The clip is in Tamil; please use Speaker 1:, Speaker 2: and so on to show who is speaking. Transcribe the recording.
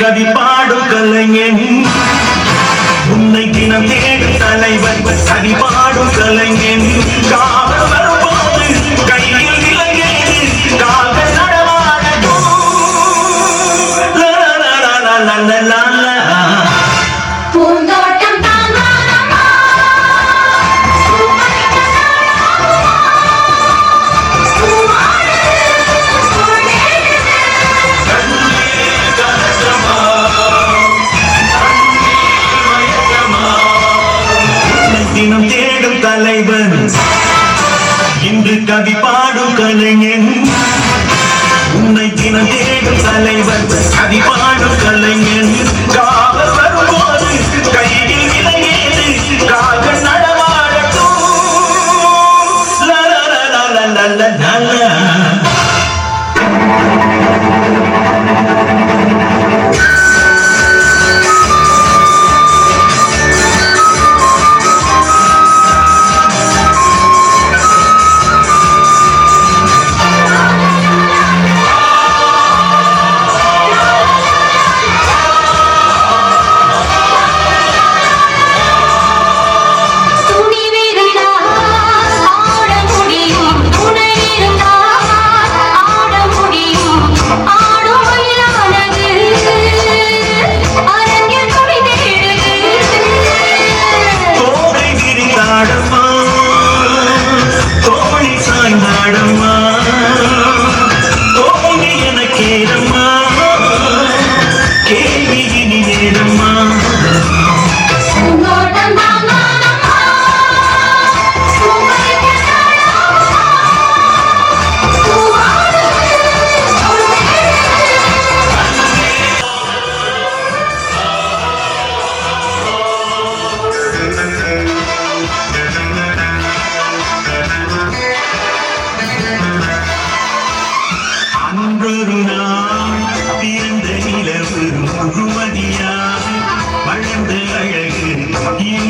Speaker 1: கவி பாடும் கலைஞன். உன்னை தினம் தேடும் தலைவர் கவி பாடும் கலைஞன். காவல் வரும்போது கையில் விலங்கேது கால்கள் நடமாடட்டும். தலைவன். இன்று கவி பாடும் கலைஞன். E